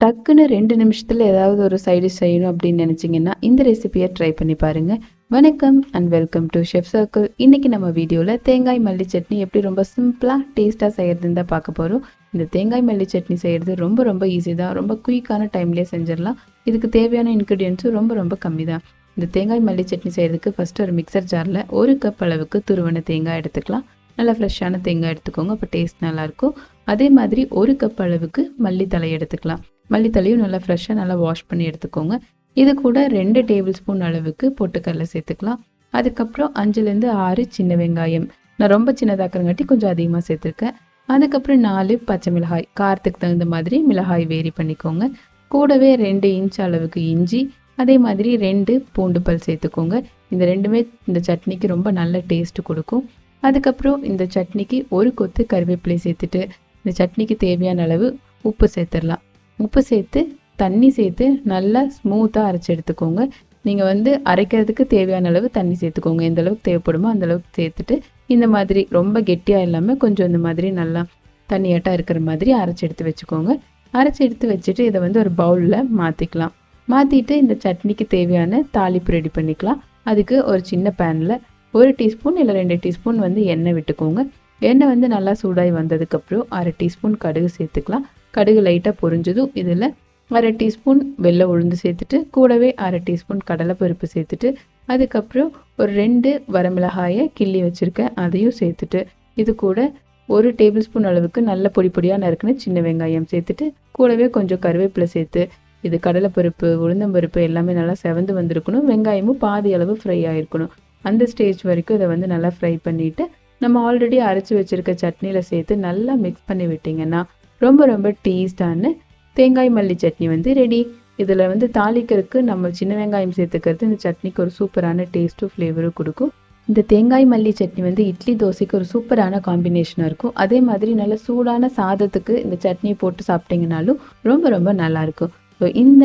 டக்குன்னு ரெண்டு நிமிஷத்தில் ஏதாவது ஒரு சைடு செய்யணும் அப்படின்னு நினச்சிங்கன்னா இந்த ரெசிபியை ட்ரை பண்ணி பாருங்கள் வணக்கம் and welcome to chef circle இன்றைக்கி நம்ம வீடியோவில் தேங்காய் மல்லி சட்னி எப்படி ரொம்ப சிம்பிளாக டேஸ்ட்டாக செய்கிறதுன்னு தான் பார்க்க போகிறோம் இந்த தேங்காய் மல்லி சட்னி செய்கிறது ரொம்ப ரொம்ப ஈஸி தான். ரொம்ப குயிக்கான டைம்லேயே செஞ்சிடலாம். இதுக்கு தேவையான இன்க்ரீடியன்ஸும் ரொம்ப ரொம்ப கம்மி தான். இந்த தேங்காய் மல்லி சட்னி செய்கிறதுக்கு ஃபஸ்ட்டு ஒரு மிக்சர் ஜாரில் ஒரு கப் அளவுக்கு துருவன தேங்காய் எடுத்துக்கலாம். நல்லா ஃப்ரெஷ்ஷான தேங்காய் எடுத்துக்கோங்க. அப்போ டேஸ்ட் நல்லாயிருக்கும் அதே மாதிரி ஒரு கப் அளவுக்கு மல்லி தலை எடுத்துக்கலாம். மல்லித்தலையும் நல்லா ஃப்ரெஷ்ஷாக நல்லா வாஷ் பண்ணி எடுத்துக்கோங்க. இது கூட ரெண்டு டேபிள் ஸ்பூன் அளவுக்கு பொட்டுக்கடலை சேர்த்துக்கலாம். அதுக்கப்புறம் அஞ்சுலேருந்து ஆறு சின்ன வெங்காயம். நான் ரொம்ப சின்னதாக்குறங்காட்டி கொஞ்சம் அதிகமாக சேர்த்துருக்கேன். அதுக்கப்புறம் நாலு பச்சை மிளகாய். காரத்துக்கு தகுந்த மாதிரி மிளகாய் வேரி பண்ணிக்கோங்க. கூடவே ரெண்டு இன்ச் அளவுக்கு இஞ்சி. அதே மாதிரி ரெண்டு பூண்டு பல் சேர்த்துக்கோங்க. இந்த ரெண்டுமே இந்த சட்னிக்கு ரொம்ப நல்ல டேஸ்ட் கொடுக்கும். அதுக்கப்புறம் இந்த சட்னிக்கு ஒரு கொத்து கருவேப்பிலை சேர்த்துட்டு இந்த சட்னிக்கு தேவையான அளவு உப்பு சேர்த்துடலாம். உப்பு சேர்த்து தண்ணி சேர்த்து நல்லா ஸ்மூத்தாக அரைச்சி எடுத்துக்கோங்க. நீங்கள் வந்து அரைக்கிறதுக்கு தேவையான அளவு தண்ணி சேர்த்துக்கோங்க. எந்த அளவுக்கு தேவைப்படுமோ அந்த அளவுக்கு சேர்த்துட்டு இந்த மாதிரி ரொம்ப கெட்டியாக இல்லாமல் கொஞ்சம் இந்த மாதிரி நல்லா தண்ணியாட்டாக இருக்கிற மாதிரி அரைச்சி எடுத்து வச்சுக்கோங்க. அரைச்சி எடுத்து வச்சுட்டு இதை வந்து ஒரு பவுலில் மாற்றிக்கலாம் மாற்றிட்டு இந்த சட்னிக்கு தேவையான தாளிப்பு ரெடி பண்ணிக்கலாம். அதுக்கு ஒரு சின்ன பேனில் ஒரு டீஸ்பூன் இல்லை ரெண்டு டீஸ்பூன் வந்து எண்ணெய் விட்டுக்கோங்க. எண்ணெய் வந்து நல்லா சூடாகி வந்ததுக்கப்புறம் அரை டீஸ்பூன் கடுகு சேர்த்துக்கலாம். கடுகு லைட்டாக பொரிஞ்சதும் இதில் அரை டீஸ்பூன் வெள்ளை உளுந்து சேர்த்துட்டு கூடவே அரை டீஸ்பூன் கடலைப்பருப்பு சேர்த்துட்டு அதுக்கப்புறம் ஒரு ரெண்டு வரமிளகாயை கிள்ளி வச்சுருக்கேன் அதையும் சேர்த்துட்டு இது கூட ஒரு டேபிள் ஸ்பூன் அளவுக்கு நல்ல பொடி பொடியாக நறுக்குன்னு சின்ன வெங்காயம் சேர்த்துட்டு கூடவே கொஞ்சம் கருவேப்பிலை சேர்த்து இது கடலைப்பருப்பு உளுந்தம்பருப்பு எல்லாமே நல்லா செவந்து வந்திருக்கணும் வெங்காயமும் பாதி அளவு ஃப்ரை ஆகிருக்கணும் அந்த ஸ்டேஜ் வரைக்கும் இதை வந்து நல்லா ஃப்ரை பண்ணிவிட்டு நம்ம ஆல்ரெடி அரைச்சி வச்சுருக்க சட்னியில் சேர்த்து நல்லா மிக்ஸ் பண்ணி விட்டிங்கன்னா ரொம்ப ரொம்ப டேஸ்டான தேங்காய் மல்லி சட்னி வந்து ரெடி இதில் வந்து தாளிக்கிறதுக்கு நம்ம சின்ன வெங்காயம் சேர்த்துக்கிறது இந்த சட்னிக்கு ஒரு சூப்பரான டேஸ்ட்டும் ஃப்ளேவரும் கொடுக்கும். இந்த தேங்காய் மல்லி சட்னி வந்து இட்லி தோசைக்கு ஒரு சூப்பரான காம்பினேஷனாக இருக்கும். அதே மாதிரி நல்ல சூடான சாதத்துக்கு இந்த சட்னியை போட்டு சாப்பிட்டீங்கனாலும் ரொம்ப ரொம்ப நல்லாயிருக்கும் ஸோ இந்த